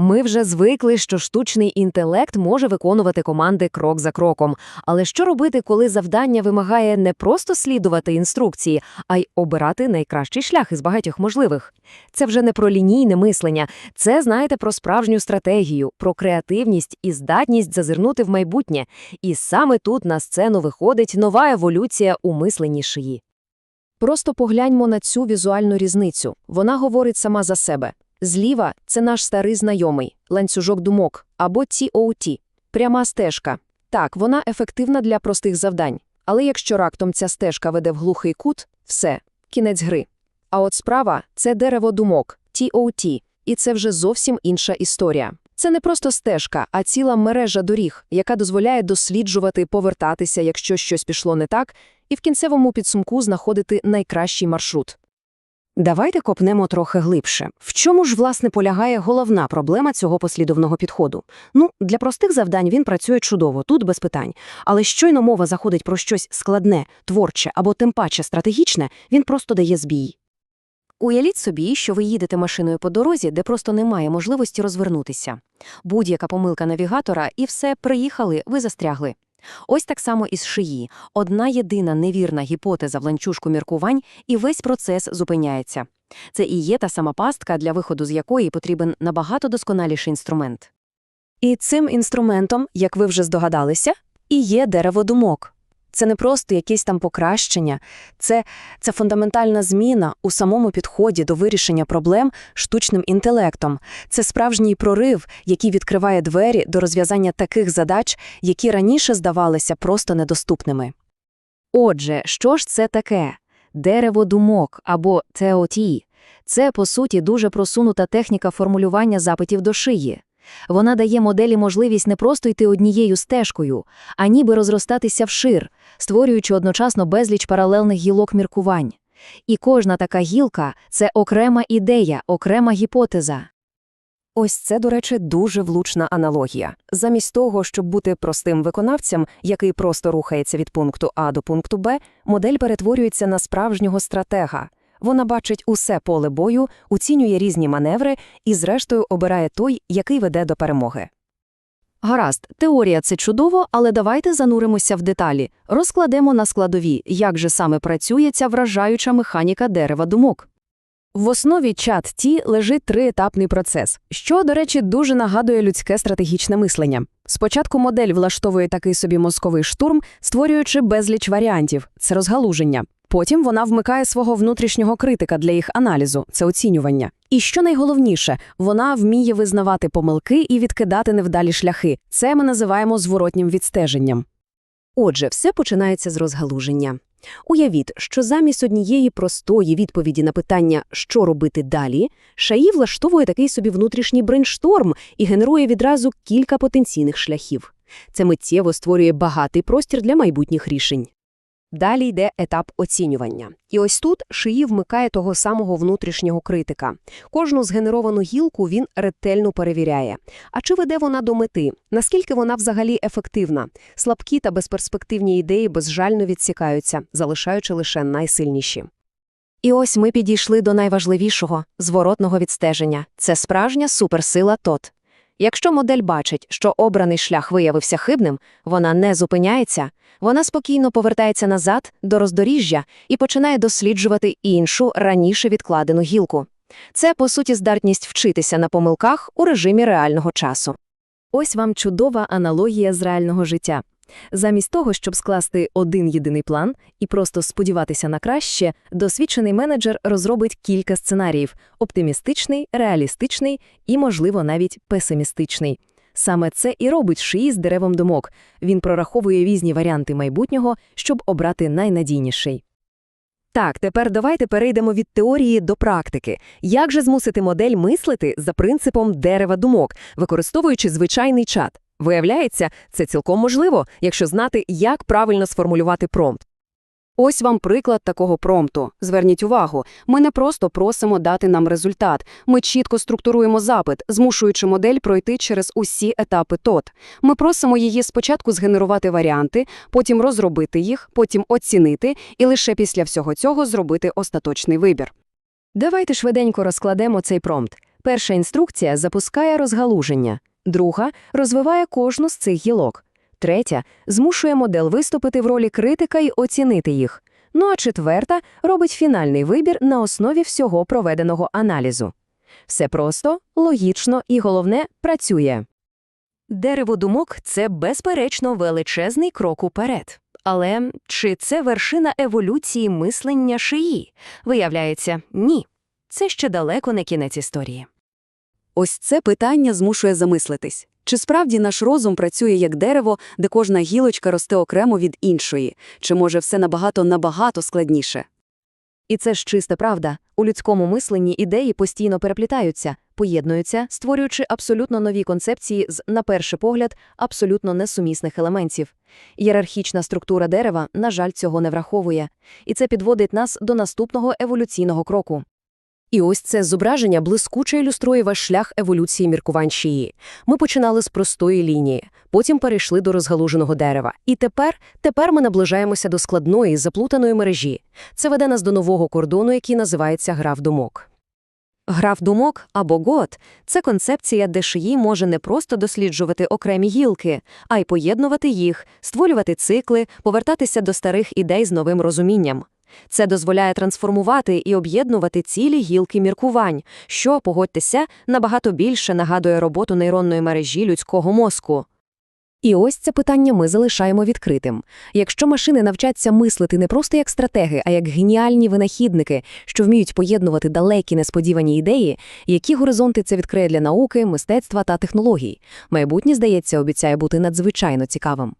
Ми вже звикли, що штучний інтелект може виконувати команди крок за кроком. Але що робити, коли завдання вимагає не просто слідувати інструкції, а й обирати найкращий шлях із багатьох можливих? Це вже не про лінійне мислення, це, знаєте, про справжню стратегію, про креативність і здатність зазирнути в майбутнє. І саме тут на сцену виходить нова еволюція у мисленні шиї. Просто погляньмо на цю візуальну різницю. Вона говорить сама за себе. Зліва – це наш старий знайомий, ланцюжок думок, або TOT – пряма стежка. Так, вона ефективна для простих завдань. Але якщо рактом ця стежка веде в глухий кут – все, кінець гри. А от справа – це дерево думок, TOT, і це вже зовсім інша історія. Це не просто стежка, а ціла мережа доріг, яка дозволяє досліджувати, повертатися, якщо щось пішло не так, і в кінцевому підсумку знаходити найкращий маршрут. Давайте копнемо трохи глибше. В чому ж, власне, полягає головна проблема цього послідовного підходу? Ну, для простих завдань він працює чудово, тут без питань. Але щойно мова заходить про щось складне, творче або тим паче стратегічне, він просто дає збій. Уявіть собі, що ви їдете машиною по дорозі, де просто немає можливості розвернутися. Будь-яка помилка навігатора, і все, приїхали, ви застрягли. Ось так само із шиї. Одна єдина невірна гіпотеза в ланчужку міркувань, і весь процес зупиняється. Це і є та сама пастка, для виходу з якої потрібен набагато досконаліший інструмент. І цим інструментом, як ви вже здогадалися, і є дерево думок. Це не просто якесь там покращення, це, це фундаментальна зміна у самому підході до вирішення проблем штучним інтелектом. Це справжній прорив, який відкриває двері до розв'язання таких задач, які раніше здавалися просто недоступними. Отже, що ж це таке? Дерево думок або TOT – це, по суті, дуже просунута техніка формулювання запитів до шиї. Вона дає моделі можливість не просто йти однією стежкою, а ніби розростатися вшир, створюючи одночасно безліч паралельних гілок міркувань. І кожна така гілка – це окрема ідея, окрема гіпотеза. Ось це, до речі, дуже влучна аналогія. Замість того, щоб бути простим виконавцем, який просто рухається від пункту А до пункту Б, модель перетворюється на справжнього стратега. Вона бачить усе поле бою, оцінює різні маневри і, зрештою, обирає той, який веде до перемоги. Гаразд, теорія – це чудово, але давайте зануримося в деталі. Розкладемо на складові, як же саме працює ця вражаюча механіка дерева думок. В основі чат Ті лежить триетапний процес, що, до речі, дуже нагадує людське стратегічне мислення. Спочатку модель влаштовує такий собі мозковий штурм, створюючи безліч варіантів це розгалуження. Потім вона вмикає свого внутрішнього критика для їх аналізу, це оцінювання. І що найголовніше, вона вміє визнавати помилки і відкидати невдалі шляхи. Це ми називаємо зворотнім відстеженням. Отже, все починається з розгалуження. Уявіть, що замість однієї простої відповіді на питання, що робити далі, шаї влаштовує такий собі внутрішній брейншторм і генерує відразу кілька потенційних шляхів. Це миттєво створює багатий простір для майбутніх рішень. Далі йде етап оцінювання. І ось тут шиї вмикає того самого внутрішнього критика. Кожну згенеровану гілку він ретельно перевіряє. А чи веде вона до мети? Наскільки вона взагалі ефективна? Слабкі та безперспективні ідеї безжально відсікаються, залишаючи лише найсильніші. І ось ми підійшли до найважливішого – зворотного відстеження. Це справжня суперсила ТОТ. Якщо модель бачить, що обраний шлях виявився хибним, вона не зупиняється, вона спокійно повертається назад до роздоріжжя і починає досліджувати іншу, раніше відкладену гілку. Це, по суті, здатність вчитися на помилках у режимі реального часу. Ось вам чудова аналогія з реального життя. Замість того, щоб скласти один єдиний план і просто сподіватися на краще, досвідчений менеджер розробить кілька сценаріїв – оптимістичний, реалістичний і, можливо, навіть песимістичний. Саме це і робить шиї з деревом думок. Він прораховує різні варіанти майбутнього, щоб обрати найнадійніший. Так, тепер давайте перейдемо від теорії до практики. Як же змусити модель мислити за принципом дерева думок, використовуючи звичайний чат? Виявляється, це цілком можливо, якщо знати, як правильно сформулювати промпт. Ось вам приклад такого промпту. Зверніть увагу, ми не просто просимо дати нам результат. Ми чітко структуруємо запит, змушуючи модель пройти через усі етапи ТОТ. Ми просимо її спочатку згенерувати варіанти, потім розробити їх, потім оцінити і лише після всього цього зробити остаточний вибір. Давайте швиденько розкладемо цей промпт. Перша інструкція запускає розгалуження, друга розвиває кожну з цих гілок, третя змушує модель виступити в ролі критика й оцінити їх. Ну а четверта робить фінальний вибір на основі всього проведеного аналізу. Все просто, логічно і, головне, працює. Дерево думок – це, безперечно, величезний крок уперед. Але чи це вершина еволюції мислення шиї? Виявляється, ні. Це ще далеко не кінець історії. Ось це питання змушує замислитись. Чи справді наш розум працює як дерево, де кожна гілочка росте окремо від іншої? Чи може все набагато-набагато складніше? І це ж чиста правда. У людському мисленні ідеї постійно переплітаються, поєднуються, створюючи абсолютно нові концепції з, на перший погляд, абсолютно несумісних елементів. Ієрархічна структура дерева, на жаль, цього не враховує. І це підводить нас до наступного еволюційного кроку. І ось це зображення блискуче ілюструє ваш шлях еволюції міркувань шиї. Ми починали з простої лінії, потім перейшли до розгалуженого дерева. І тепер, тепер ми наближаємося до складної, заплутаної мережі. Це веде нас до нового кордону, який називається граф думок. Граф думок або гот – це концепція, де шиї може не просто досліджувати окремі гілки, а й поєднувати їх, створювати цикли, повертатися до старих ідей з новим розумінням. Це дозволяє трансформувати і об'єднувати цілі гілки міркувань, що, погодьтеся, набагато більше нагадує роботу нейронної мережі людського мозку. І ось це питання ми залишаємо відкритим. Якщо машини навчаться мислити не просто як стратеги, а як геніальні винахідники, що вміють поєднувати далекі несподівані ідеї, які горизонти це відкриє для науки, мистецтва та технологій, майбутнє, здається, обіцяє бути надзвичайно цікавим.